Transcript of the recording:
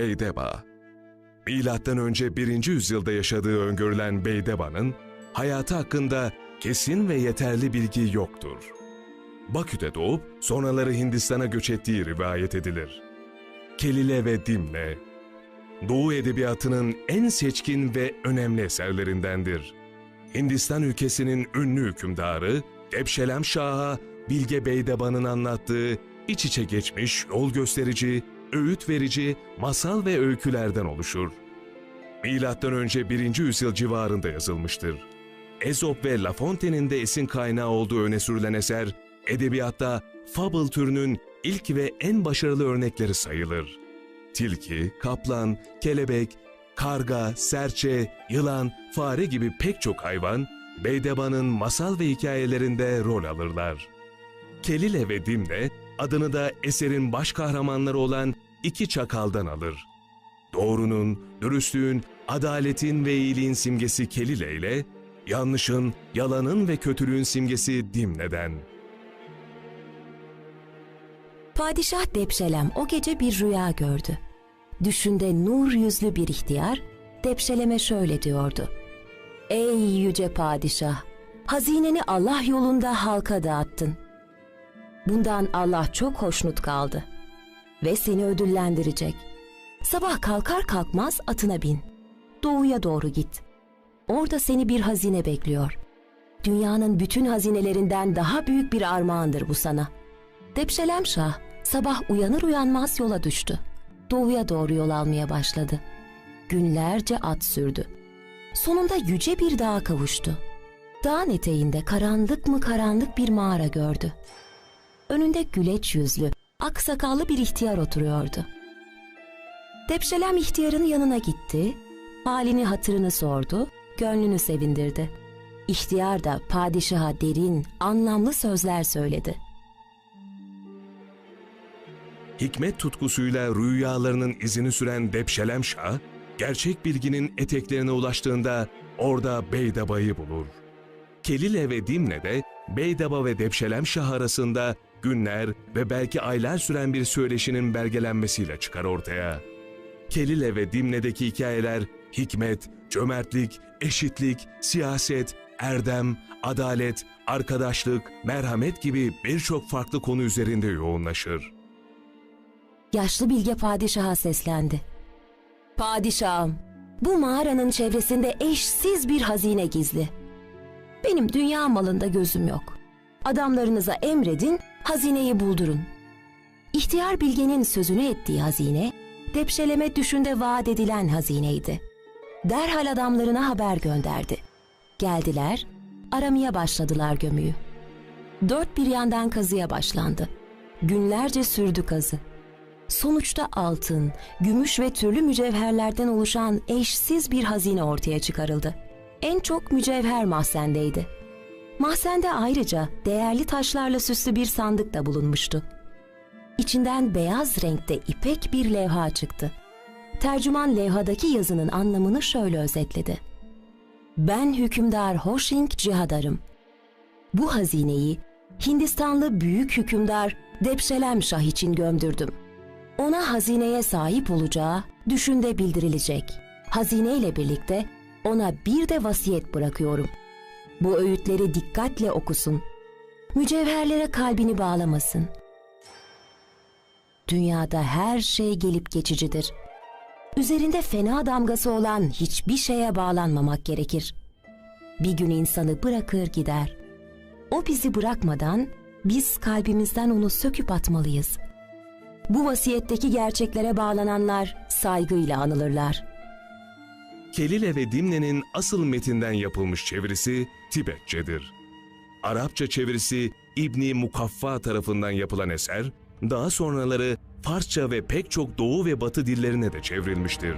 Beydeba Milattan önce 1. yüzyılda yaşadığı öngörülen Beydeba'nın hayatı hakkında kesin ve yeterli bilgi yoktur. Bakü'de doğup sonraları Hindistan'a göç ettiği rivayet edilir. Kelile ve Dimne Doğu edebiyatının en seçkin ve önemli eserlerindendir. Hindistan ülkesinin ünlü hükümdarı Debşelem Şah'a Bilge Beydeba'nın anlattığı iç içe geçmiş, yol gösterici, öğüt verici masal ve öykülerden oluşur. Milattan önce 1. yüzyıl civarında yazılmıştır. Ezop ve La Fontaine'in de esin kaynağı olduğu öne sürülen eser, edebiyatta fable türünün ilk ve en başarılı örnekleri sayılır. Tilki, kaplan, kelebek, karga, serçe, yılan, fare gibi pek çok hayvan, Beydeba'nın masal ve hikayelerinde rol alırlar. Kelile ve Dimne adını da eserin baş kahramanları olan iki çakaldan alır. Doğrunun, dürüstlüğün, adaletin ve iyiliğin simgesi Kelile ile yanlışın, yalanın ve kötülüğün simgesi Dimne'den. Padişah Depşelem o gece bir rüya gördü. Düşünde nur yüzlü bir ihtiyar Depşelem'e şöyle diyordu. Ey yüce padişah! Hazineni Allah yolunda halka dağıttın. Bundan Allah çok hoşnut kaldı ve seni ödüllendirecek. Sabah kalkar kalkmaz atına bin. Doğuya doğru git. Orada seni bir hazine bekliyor. Dünyanın bütün hazinelerinden daha büyük bir armağandır bu sana. Depşelem Şah sabah uyanır uyanmaz yola düştü. Doğuya doğru yol almaya başladı. Günlerce at sürdü. Sonunda yüce bir dağa kavuştu. Dağın eteğinde karanlık mı karanlık bir mağara gördü. Önünde güleç yüzlü, aksakallı bir ihtiyar oturuyordu. Depşelem ihtiyarın yanına gitti, halini hatırını sordu, gönlünü sevindirdi. İhtiyar da padişaha derin, anlamlı sözler söyledi. Hikmet tutkusuyla rüyalarının izini süren Depşelem Şah, gerçek bilginin eteklerine ulaştığında orada Beydaba'yı bulur. Kelile ve Dimne'de Beydaba ve Depşelem Şah arasında günler ve belki aylar süren bir söyleşinin belgelenmesiyle çıkar ortaya. Kelile ve Dimne'deki hikayeler hikmet, cömertlik, eşitlik, siyaset, erdem, adalet, arkadaşlık, merhamet gibi birçok farklı konu üzerinde yoğunlaşır. Yaşlı bilge padişaha seslendi. Padişahım, bu mağaranın çevresinde eşsiz bir hazine gizli. Benim dünya malında gözüm yok. Adamlarınıza emredin, hazineyi buldurun. İhtiyar bilgenin sözünü ettiği hazine, depşeleme düşünde vaat edilen hazineydi. Derhal adamlarına haber gönderdi. Geldiler, aramaya başladılar gömüyü. Dört bir yandan kazıya başlandı. Günlerce sürdü kazı. Sonuçta altın, gümüş ve türlü mücevherlerden oluşan eşsiz bir hazine ortaya çıkarıldı. En çok mücevher mahzendeydi. Mahzende ayrıca değerli taşlarla süslü bir sandık da bulunmuştu. İçinden beyaz renkte ipek bir levha çıktı. Tercüman levhadaki yazının anlamını şöyle özetledi. Ben hükümdar Hoşink Cihadar'ım. Bu hazineyi Hindistanlı büyük hükümdar Depşelem Şah için gömdürdüm. Ona hazineye sahip olacağı düşünde bildirilecek. Hazineyle birlikte ona bir de vasiyet bırakıyorum. Bu öğütleri dikkatle okusun. Mücevherlere kalbini bağlamasın. Dünyada her şey gelip geçicidir. Üzerinde fena damgası olan hiçbir şeye bağlanmamak gerekir. Bir gün insanı bırakır gider. O bizi bırakmadan biz kalbimizden onu söküp atmalıyız. Bu vasiyetteki gerçeklere bağlananlar saygıyla anılırlar. Kelile ve Dimne'nin asıl metinden yapılmış çevirisi Tibetçedir. Arapça çevirisi İbni Mukaffa tarafından yapılan eser, daha sonraları Farsça ve pek çok Doğu ve Batı dillerine de çevrilmiştir.